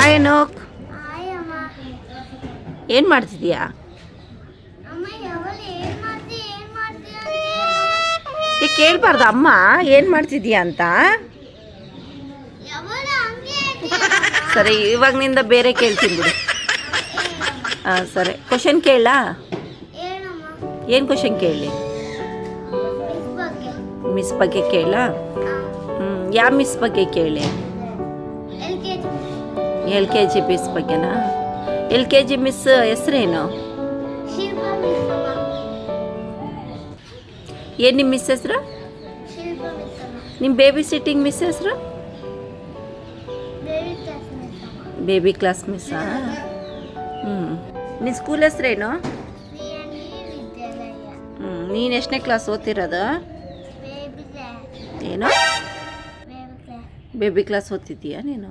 Hi ಅನೋಕ್ ಏನು ಮಾಡ್ತಿದ್ಯಾ? ಕೇಳ್ಬಾರ್ದು ಅಮ್ಮ. ಏನು ಮಾಡ್ತಿದ್ಯಾ ಅಂತ? ಸರಿ ಇವಾಗನಿಂದ ಬೇರೆ ಕೇಳ್ತೀನಿ ಬಿಡಿ. ಹಾಂ ಸರಿ. ಕ್ವಶನ್ ಕೇಳ ಏನು ಕ್ವಶನ್ ಕೇಳಿ ಮಿಸ್ ಬಗ್ಗೆ. ಕೇಳ ಹ್ಞೂ ಯಾವ ಮಿಸ್ ಬಗ್ಗೆ ಕೇಳಿ ಎಲ್ ಕೆ ಜಿ ಮಿಸ್ ಬಗ್ಗೆನಾ? ಎಲ್ ಕೆ ಜಿ ಮಿಸ್ ಹೆಸ್ರೇನು? ಏನು ನಿಮ್ಮ ಮಿಸ್ ಹೆಸ್ರು? ನಿಮ್ಮ ಬೇಬಿ ಸಿಟ್ಟಿಂಗ್ ಮಿಸ್ ಹೆಸ್ರು? ಬೇಬಿ ಕ್ಲಾಸ್ ಮಿಸ್ಸಾ ಹ್ಞೂ ನಿನ್ನ ಸ್ಕೂಲ್ ಹೆಸ್ರೇನು? ಹ್ಞೂ ನೀನು ಎಷ್ಟನೇ ಕ್ಲಾಸ್ ಓದ್ತಿರೋದು? ಏನು? ಬೇಬಿ ಕ್ಲಾಸ್ ಓದ್ತಿದ್ದೀಯಾ ನೀನು?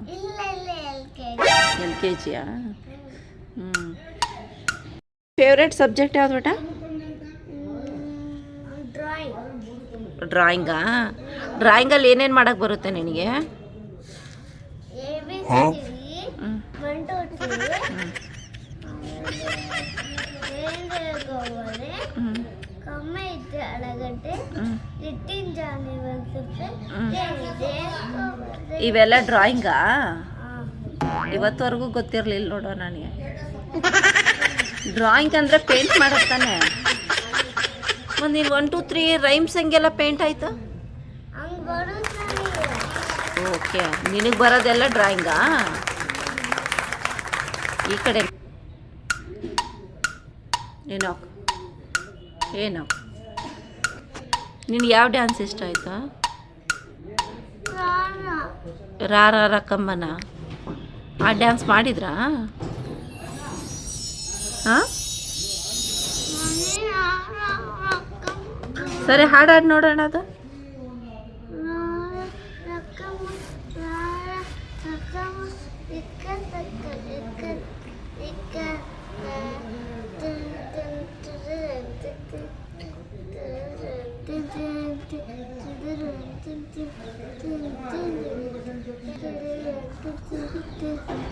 ಎಲ್ ಕೆ ಜಿಯಾ? ಹ್ಞೂ ಫೇವ್ರೆಟ್ ಸಬ್ಜೆಕ್ಟ್ ಯಾವ್ದು ಬೇಟ ಡ್ರಾಯಿಂಗ್ ಡ್ರಾಯಿಂಗಾ ಡ್ರಾಯಿಂಗಲ್ಲಿ ಏನೇನು ಮಾಡೋಕ್ಕೆ ಬರುತ್ತೆ ನಿನಗೆ? ಇವೆಲ್ಲ ಡ್ರಾಯಿಂಗಾ ಇವತ್ತವರೆಗೂ ಗೊತ್ತಿರಲಿಲ್ಲ ನೋಡೋ ನನಗೆ. ಡ್ರಾಯಿಂಗ್ ಅಂದರೆ ಪೇಂಟ್ ಮಾಡತ್ತಾನೆ ಒಂದು ನೀನು ಒನ್ ಟು ತ್ರೀ ರೈಮ್ಸ್ ಹಂಗೆಲ್ಲ ಪೇಂಟ್ ಆಯಿತು? ಓಕೆ ನಿನಗೆ ಬರೋದೆಲ್ಲ ಡ್ರಾಯಿಂಗಾ ಈ ಕಡೆ ಏನೋ ಏನೋ ನಿನಗೆ ಯಾವ ಡ್ಯಾನ್ಸ್ ಇಷ್ಟ ಆಯ್ತಾ? ರಾರ ರಕ್ಕಮ್ಮನ ಆ ಡ್ಯಾನ್ಸ್ ಮಾಡಿದ್ರಾ? ಹಾಂ ಸರಿ ಹಾಡು ಹಾಡು ನೋಡೋಣ ಅದು.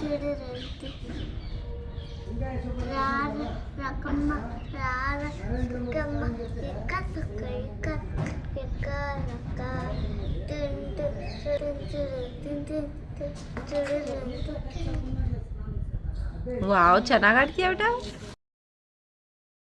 चिड़ रहती चना काट किया बेटा।